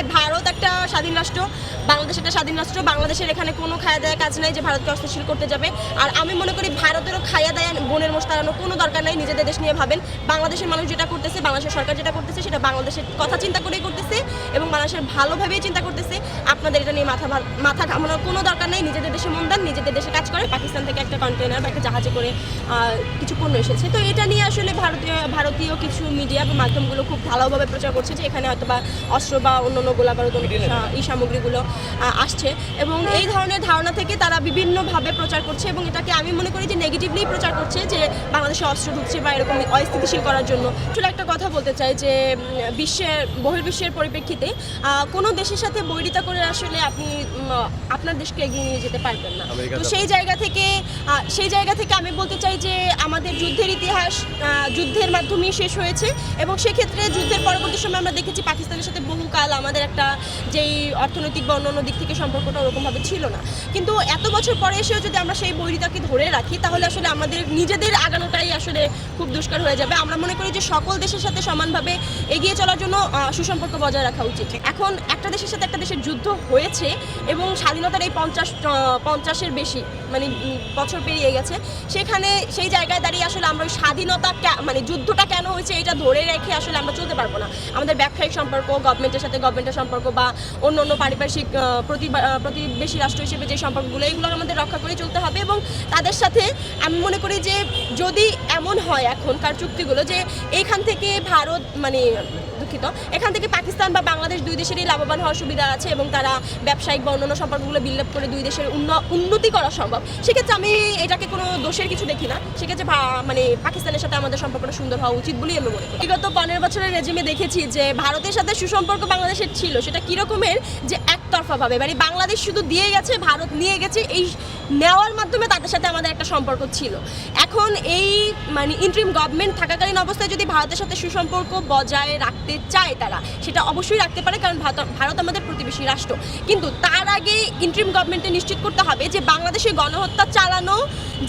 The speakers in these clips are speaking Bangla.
ভাই ভারত একটা স্বাধীন রাষ্ট্র, বাংলাদেশ একটা স্বাধীন রাষ্ট্র, বাংলাদেশের এখানে কোনো খায়া দেয়া কাজ নাই যে ভারতকে অস্থিতিশীল করতে যাবে। আর আমি মনে করি ভারতেরও খায়া দেয়া, বোনের মোষ তাড়ানো কোনো দরকার নাই, নিজেদের দেশ নিয়ে ভাবেন। বাংলাদেশের মানুষ যেটা করতেছে, বাংলাদেশের সরকার যেটা করতেছে, সেটা বাংলাদেশের কথা চিন্তা করেই করতেছে। বাংলাদেশের ভালোভাবেই চিন্তা করতেছে আপনাদের এটা নিয়ে মাথা মাথা ঘামানোর কোনো দরকার নেই। নিজেদের দেশে মন দেন নিজেদের দেশে কাজ করে পাকিস্তান থেকে একটা কন্টেনার বা একটা জাহাজে করে কিছু পণ্য এসেছে। তো এটা নিয়ে আসলে ভারতীয় ভারতীয় কিছু মিডিয়া বা মাধ্যমগুলো খুব ভালোভাবে প্রচার করছে যে এখানে হয়তো বা অস্ত্র বা অন্য অন্যান্য গোলাবারুদ এই সামগ্রীগুলো আসছে। এবং এই ধরনের ধারণা থেকে তারা বিভিন্নভাবে প্রচার করছে এবং এটাকে আমি মনে করি যে নেগেটিভলি প্রচার করছে যে বাংলাদেশে অস্ত্র ঢুকছে বা এরকম অস্থিতিশীল করার জন্য। আসলে একটা কথা বলতে চাই যে বিশ্বের বহির্বিশ্বের পরিপ্রেক্ষিতে কোনো দেশের সাথে বৈরিতা করে আসলে আপনি আপনার দেশকে এগিয়ে নিয়ে যেতে পারবেন না। তো সেই জায়গা থেকে সেই জায়গা থেকে আমি বলতে চাই যে আমাদের যুদ্ধের ইতিহাস যুদ্ধের মাধ্যমেই শেষ হয়েছে এবং সেক্ষেত্রে যুদ্ধের পরবর্তী সময় আমরা দেখেছি পাকিস্তানের সাথে বহুকাল আমাদের একটা যেই অর্থনৈতিক বা অন্যান্য দিক থেকে সম্পর্কটা ওরকমভাবে ছিল না। কিন্তু এত বছর পরে এসেও যদি আমরা সেই বৈরিতাকে ধরে রাখি তাহলে আসলে আমাদের নিজেদের আগানোটাই আসলে খুব দুষ্কর হয়ে যাবে। আমরা মনে করি যে সকল দেশের সাথে সমানভাবে এগিয়ে চলার জন্য সুসম্পর্ক বজায় রাখা উচিত। এখন একটা দেশের সাথে একটা দেশের যুদ্ধ হয়েছে এবং স্বাধীনতার এই পঞ্চাশ পঞ্চাশের বেশি মানে বছর পেরিয়ে গেছে। সেখানে সেই জায়গায় দাঁড়িয়ে আসলে আমরা ওই স্বাধীনতা মানে যুদ্ধটা কেন হয়েছে এটা ধরে রেখে আসলে আমরা চলতে পারব না। আমাদের ব্যবসায়িক সম্পর্ক গভর্নমেন্টের সাথে গভর্নমেন্টের সম্পর্ক বা অন্য অন্য পারিপার্শ্বিক প্রতিবেশী রাষ্ট্র হিসেবে যে সম্পর্কগুলো এগুলো আমাদের রক্ষা করে চলতে হবে এবং তাদের সাথে আমি মনে করি যে যদি এমন হয় এখনকার চুক্তিগুলো যে এইখান থেকে ভারত মানে দুঃখিত, এখান থেকে পাকিস্তান বা বাংলাদেশ দুই দেশেরই লাভবান হওয়ার সুবিধা আছে এবং তারা ব্যবসায়িক বা অন্যান্য সম্পর্কগুলো বিল্ড করে দুই দেশের উন্ন- উন্নতি করা সম্ভব। সেক্ষেত্রে আমি এটাকে কোনো দোষের কিছু দেখি না। সেক্ষেত্রে মানে পাকিস্তানের সাথে আমাদের সম্পর্কটা সুন্দর হওয়া উচিত বলেই আমি মনে করি। বিগত পনেরো বছরের রেজিমে দেখেছি যে ভারতের সাথে সুসম্পর্ক বাংলাদেশের ছিল। সেটা কীরকমের? যে একতরফাভাবে মানে বাংলাদেশ শুধু দিয়ে গেছে, ভারত নিয়ে গেছে, এই নেওয়ার মাধ্যমে তাদের সাথে আমাদের একটা সম্পর্ক ছিল। এখন এই মানে ইন্ট্রিম গভর্নমেন্ট থাকাকালীন অবস্থায় যদি ভারতের সাথে সুসম্পর্ক বজায় রাখতে চায় তারা, সেটা অবশ্যই রাখতে পারে, কারণ ভারত ভারত আমাদের প্রতিবেশী রাষ্ট্র। কিন্তু তার আগে ইন্ট্রিম গভর্নমেন্টে নিশ্চিত করতে হবে যে, বাংলাদেশে গণহত্যা চালানো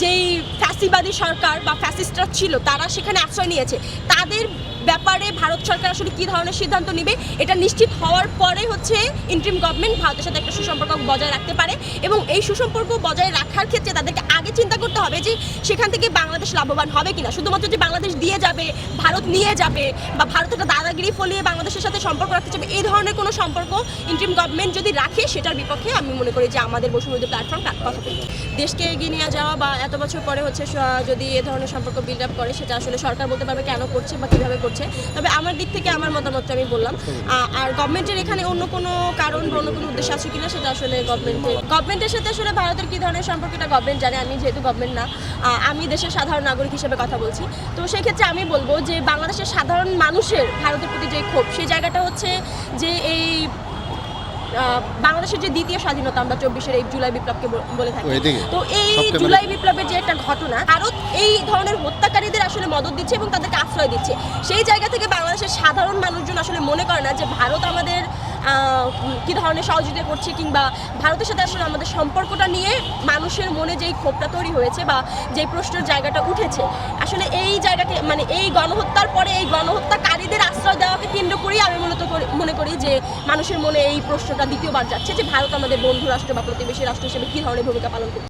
যেই ফ্যাসিবাদী সরকার বা ফ্যাসিস্টরা ছিল, তারা সেখানে আশ্রয় নিয়েছে। তাদের ব্যাপারে ভারত সরকার আসলে কী ধরনের সিদ্ধান্ত নেবে, এটা নিশ্চিত হওয়ার পরে হচ্ছে ইন্ট্রিম গভর্নমেন্ট ভারতের সাথে একটা সুসম্পর্ক বজায় রাখতে পারে এবং এই সুসম্পর্ক বজায় রাখার ক্ষেত্রে তাদেরকে আগে চিন্তা করতে হবে যে সেখান থেকে বাংলাদেশ লাভবান হবে কিনা। শুধুমাত্র যে বাংলাদেশ দিয়ে যাবে, ভারত নিয়ে যাবে বা ভারত একটা দাদাগিরি ফলিয়ে বাংলাদেশের সাথে সম্পর্ক রাখতে চাবে এই ধরনের কোনো সম্পর্ক ইন্ট্রিম গভর্নমেন্ট যদি রাখে, সেটার বিপক্ষে আমি মনে করি যে আমাদের বসুমতী প্ল্যাটফর্ম কথা বলবে দেশকে এগিয়ে নিয়ে যাওয়া বা এত বছর পরে হচ্ছে যদি এ ধরনের সম্পর্ক বিল্ড আপ করে, সেটা আসলে সরকার বলতে পারবে কেন করছে বা কীভাবে করছে তবে আমার দিক থেকে আমার মতামতটা আমি বললাম। আর গভর্নমেন্টের এখানে অন্য কোনো কারণ বা অন্য কোনো উদ্দেশ্য আছে কিনা সেটা আসলে গভর্নমেন্টের গভর্নমেন্টের সাথে আসলে ভারতের কী ধরনের সম্পর্ক এটা গভর্নমেন্ট জানে? আমি যেহেতু গভর্নমেন্ট না আমি দেশের সাধারণ নাগরিক হিসেবে কথা বলছি। তো সেক্ষেত্রে আমি বলব যে বাংলাদেশের সাধারণ মানুষের ভারতের প্রতি যে ক্ষোভ সেই জায়গাটা হচ্ছে যে এই বাংলাদেশের যে দ্বিতীয় স্বাধীনতা আমরা চব্বিশের এই জুলাই বিপ্লবকে বলে থাকি। তো এই মানে- জুলাই বিপ্লবের যে ঘটনা, ভারত এই ধরনের হত্যাকারীদের আসলে মদত দিচ্ছে এবং তাদেরকে আশ্রয় দিচ্ছে। সেই জায়গা থেকে বাংলাদেশের সাধারণ মানুষজন আসলে মনে করে না যে ভারত আমাদের কি ধরনের সহযোগিতা করছে কিংবা ভারতের সাথে আসলে আমাদের সম্পর্কটা নিয়ে মানুষের মনে যেই ক্ষোভটা তৈরি হয়েছে বা যেই প্রশ্নের জায়গাটা উঠেছে, আসলে এই জায়গাকে মানে এই গণহত্যার পরে এই গণহত্যাকারীদের আশ্রয় দেওয়াকে কেন্দ্র করেই আমি মূলত মনে করি যে মানুষের মনে এই প্রশ্নটা দ্বিতীয়বার যাচ্ছে যে ভারত আমাদের বন্ধু রাষ্ট্র বা প্রতিবেশী রাষ্ট্র হিসেবে কী ধরনের ভূমিকা পালন করছে।